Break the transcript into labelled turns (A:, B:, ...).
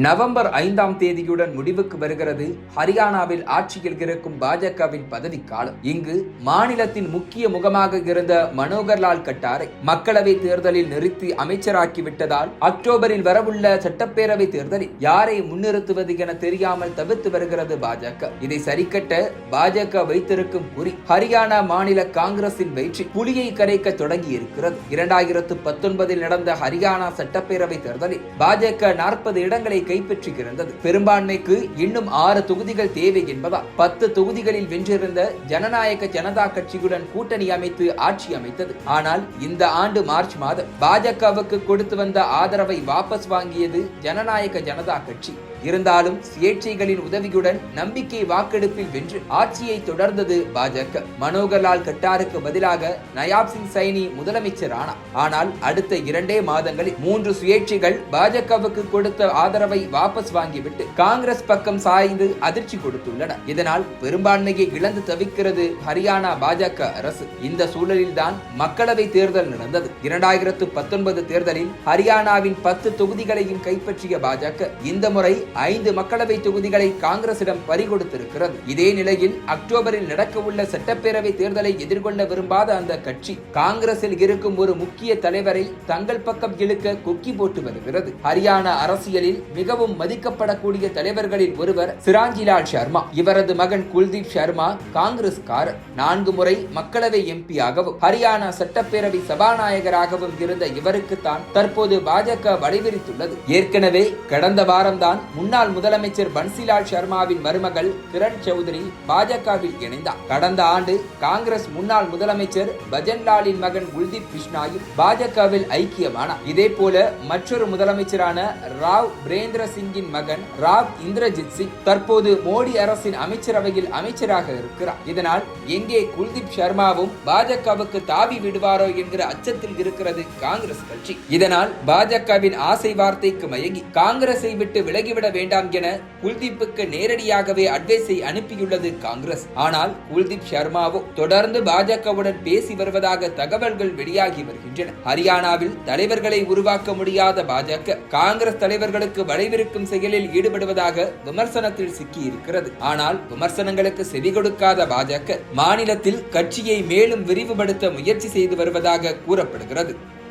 A: November ஐந்தாம் தேதியுடன் முடிவுக்கு வருகிறது. ஹரியானாவில் ஆட்சியில் இருக்கும் பாஜகவின் பதவிக்காலம். இங்கு மாநிலத்தின் முக்கிய முகமாக இருந்த மனோகர்லால் கட்டாரை மக்களவை தேர்தலில் நிறுத்தி அமைச்சராக்கி விட்டதால் அக்டோபரில் வரவுள்ள சட்டப்பேரவை தேர்தலில் யாரை முன்னிறுத்துவது என தெரியாமல் தவிர்த்து வருகிறது பாஜக. இதை சரிக்கட்ட பாஜக வைத்திருக்கும் குறி ஹரியானா மாநில காங்கிரசின் வெற்றி புலியை கரைக்க தொடங்கி இருக்கிறது இரண்டாயிரத்து பத்தொன்பதில் நடந்த ஹரியானா சட்டப்பேரவை தேர்தலில் பாஜக நாற்பது இடங்களை கைப்பற்றியிருந்தது. பெரும்பான்மைக்கு இன்னும் ஆறு தொகுதிகள் தேவை என்பதால் பத்து தொகுதிகளில் வென்றிருந்த ஜனநாயக ஜனதா கட்சியுடன் கூட்டணி அமைத்து ஆட்சி அமைத்தது. ஆனால் இந்த ஆண்டு மார்ச் மாதம் பாஜகவுக்கு கொடுத்து வந்த ஆதரவை வாபஸ் வாங்கியது ஜனநாயக ஜனதா கட்சி. இருந்தாலும் சுயேட்சைகளின் உதவியுடன் நம்பிக்கை வாக்கெடுப்பில் வென்று ஆட்சியை தொடர்ந்தது பாஜக. மனோகர்லால் கட்டாருக்கு பதிலாக நயாப் சிங் சைனி முதலமைச்சர் ஆனார் ஆனால் அடுத்த இரண்டே மாதங்களில் மூன்று சுயேட்சைகள் பாஜகவுக்கு கொடுத்த ஆதரவை வாபஸ் வாங்கிவிட்டு காங்கிரஸ் பக்கம் சாய்ந்து அதிர்ச்சி கொடுத்துள்ளன இதனால் பெரும்பான்மையை இழந்து தவிக்கிறது ஹரியானா பாஜக அரசு. இந்த சூழலில்தான் மக்களவை தேர்தல் நடந்தது. இரண்டாயிரத்து பத்தொன்பது தேர்தலில் ஹரியானாவின் பத்து தொகுதிகளையும் கைப்பற்றிய பாஜக இந்த முறை ஐந்து மக்களவை தொகுதிகளை காங்கிரசிடம் பறிகொடுத்திருக்கிறது. இதே நிலையில் அக்டோபரில் நடக்கவுள்ள சட்டப்பேரவை தேர்தலை எதிர்கொள்ள விரும்பாத அந்த கட்சி காங்கிரசில் இருக்கும் ஒரு முக்கிய தலைவரை தங்கள் பக்கம் இழுக்க கொக்கி போட்டு வருகிறது. ஹரியானா அரசியலில் மிகவும் மதிக்கப்படக்கூடிய தலைவர்களில் ஒருவர் சிராஞ்சிலால் சர்மா இவரது மகன் குல்தீப் சர்மா காங்கிரஸ்காரர். நான்கு முறை மக்களவை எம்பியாகவும் ஹரியானா சட்டப்பேரவை சபாநாயகராகவும் இருந்த இவருக்கு தான் தற்போது பாஜக வழிவிரித்துள்ளது. ஏற்கனவே கடந்த வாரம்தான் முன்னாள் முதலமைச்சர் பன்சிலால் சர்மாவின் மருமகள் கிரண் சௌத்ரி பாஜகவில் இணைந்தார். கடந்த ஆண்டு காங்கிரஸ் முன்னாள் முதலமைச்சர் பஜன்லாலின் மகன் குல்தீப் கிருஷ்ணாயும் பாஜகவில் ஐக்கியமானார். இதே போல மற்றொரு முதலமைச்சரான ராவ் பிரேந்திர சிங்கின் மகன் ராவ் இந்திரஜித் சிங் தற்போது மோடி அரசின் அமைச்சரவையில் அமைச்சராக இருக்கிறார். இதனால் எங்கே குல்தீப் சர்மாவும் பாஜகவுக்கு தாவி விடுவாரோ என்கிற அச்சத்தில் இருக்கிறது காங்கிரஸ் கட்சி. இதனால் பாஜகவின் ஆசை வார்த்தைக்கு மயங்கி காங்கிரஸை விட்டு விலகிவிட வேண்டாம் என குல்தீப்புக்கு நேரடியாகவே அட்வைஸை அனுப்பியுள்ளது காங்கிரஸ். ஆனால் குல்தீப் சர்மாவோ தொடர்ந்து பாஜகவுடன் பேசி வருவதாக தகவல்கள் வெளியாகி வருகின்றன. ஹரியானாவில் தலைவர்களை உருவாக்க முடியாத பாஜக காங்கிரஸ் தலைவர்களுக்கு வளைவிருக்கும் செயலில் ஈடுபடுவதாக விமர்சனத்தில் சிக்கியிருக்கிறது. ஆனால் விமர்சனங்களுக்கு செவி கொடுக்காத பாஜக மாநிலத்தில் கட்சியை மேலும் விரிவுபடுத்த முயற்சி செய்து வருவதாக கூறப்படுகிறது.